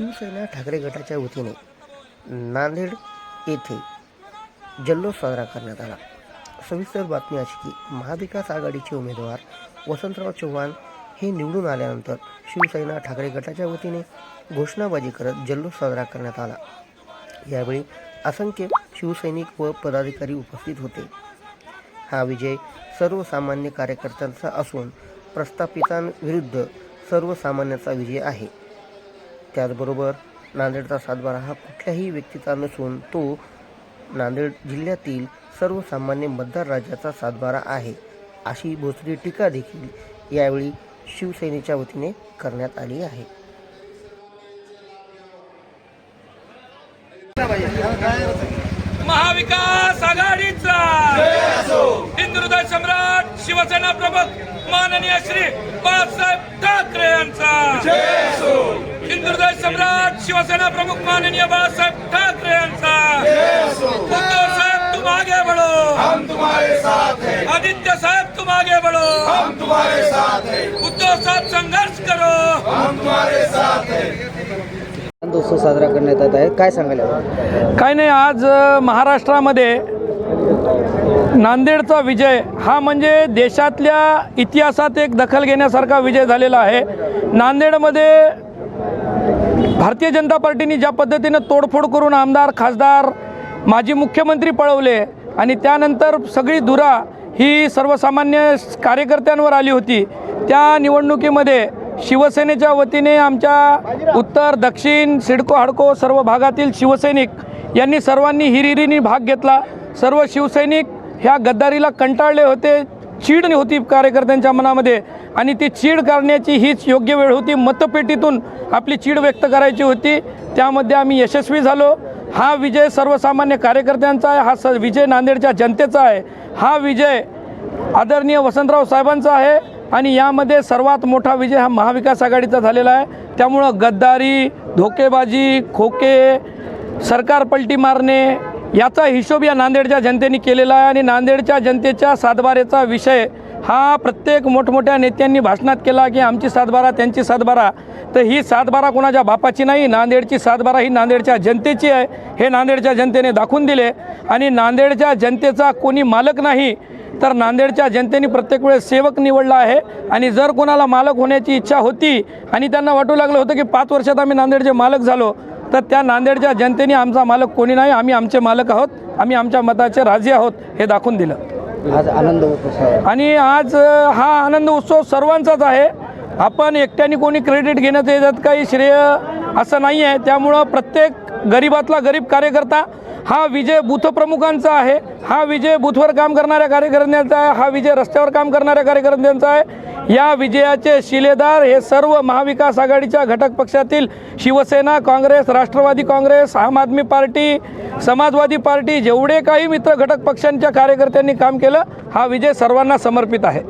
शिवसेना ठाकरे गटाच्या वतीने नांदेड येथे जल्लोष साजरा करण्यात आला. सविस्तर बातमी अशी की महाविकास आघाडीचे उमेदवार वसंतराव चव्हाण हे निवडून आल्यानंतर शिवसेना ठाकरे गटाच्या वतीने घोषणाबाजी करत जल्लोष साजरा करण्यात आला. यावेळी असंख्य शिवसैनिक व पदाधिकारी उपस्थित होते. हा विजय सर्वसामान्य कार्यकर्त्यांचा असून प्रस्थापितांविरुद्ध सर्वसामान्याचा विजय आहे. त्याचबरोबर नांदेडचा सातबारा हा कुठल्याही व्यक्तीचा नसून तो नांदेड जिल्ह्यातील सर्वसामान्य मतदार राज्याचा सातबारा आहे. अशी भोसरी टीका देखील यावेळी शिवसेनेच्या वतीने करण्यात आली आहे. महाविकास आघाडीचा. हिंदुदय सम्राट शिवसेना प्रमुख माननीय श्री बाळासाहेब ठाकरे यांचा. हिंदुहृदय सम्राट शिवसेना प्रमुख माननीय बाळासाहेब ठाकरे यांचा. उद्धव साहेब तुम आगे बढ़ो हम तुम्हारे साथ हैं. आदित्य साहेब तुम आगे बढ़ो हम तुम्हारे साथ हैं. उद्धव साहेब संघर्ष करो. हम तुम्हारे साथ हैं. उत्सव साजरा करण्यात येत आहे काय सांगायला काही नाही आज महाराष्ट्रामध्ये नांदेडचा विजय हा म्हणजे देशातल्या इतिहासात एक दखल घेण्यासारखा विजय झालेला आहे. नांदेडमध्ये भारतीय जनता पार्टीने ज्या पद्धतीनं तोडफोड करून आमदार खासदार माजी मुख्यमंत्री पळवले आणि त्यानंतर सगळी धुरा ही सर्वसामान्य कार्यकर्त्यांवर आली होती त्या निवडणुकीमध्ये शिवसेनेच्या वतीने आमच्या उत्तर दक्षिण सिडको हाडको सर्व भागातील शिवसैनिक यांनी सर्वांनी हिरिरीने भाग घेतला. सर्व शिवसैनिक ह्या गद्दारीला कंटाळले होते चीड होती कार्यकर्त्यांच्या मनामध्ये. आणि ती चीड करण्याची हीच योग्य वेळ होती. मतपेटीतून आपली चीड व्यक्त करायची होती. त्यामध्ये आम्ही यशस्वी झालो. हा विजय सर्वसामान्य कार्यकर्त्यांचा आहे. हा स विजय नांदेडच्या जनतेचा आहे. हा विजय आदरणीय वसंतराव साहेबांचा आहे. आणि यामध्ये सर्वात मोठा विजय हा महाविकास आघाडीचा झालेला आहे. त्यामुळं गद्दारी धोकेबाजी खोके सरकार पलटी मारणे याचा हिशोब या नांदेडच्या जनतेने केलेला आहे. आणि नांदेडच्या जनतेच्या सातबारेचा विषय हा प्रत्येक मोठमोठ्या नेत्यांनी भाषणात केला की आमची सातबारा त्यांची सातबारा. तर ही सातबारा कोणाच्या बापाची नाही नांदेडची सातबारा ही नांदेडच्या जनतेची आहे. हे नांदेडच्या जनतेने दाखवून दिले. आणि नांदेडच्या जनतेचा कोणी मालक नाही तर नांदेडच्या जनतेने प्रत्येक वेळेस सेवक निवडला आहे. आणि जर कोणाला मालक होण्याची इच्छा होती आणि त्यांना वाटू लागलं होतं की पाच वर्षात आम्ही नांदेडचे मालक झालो तर त्या नांदेडच्या जनतेने आमचा मालक कोणी नाही आम्ही आमचे मालक आहोत आम्ही आमच्या मताचे राजे आहोत हे दाखवून दिलं. आज आनंद उत्सव आणि आज हा आनंद उत्सव सर्वांचाच आहे. आपण एकट्याने कोणी क्रेडिट घेण्यात येतात काही श्रेय असं नाही आहे त्यामुळं प्रत्येक गरीबातला गरीब कार्यकर्ता हा विजय बूथप्रमुखांचा आहे. हा विजय बूथवर काम करणाऱ्या कार्यकर्त्यांचा आहे. हा विजय रस्त्यावर काम करणाऱ्या कार्यकर्त्यांचा आहे. या विजयाचे शिलेदार हे सर्व महाविकास आघाडीच्या घटक पक्षातील शिवसेना काँग्रेस राष्ट्रवादी काँग्रेस आम आदमी पार्टी समाजवादी पार्टी जेवढे काही मित्र घटक पक्षांच्या कार्यकर्त्यांनी काम केलं हा विजय सर्वांना समर्पित आहे.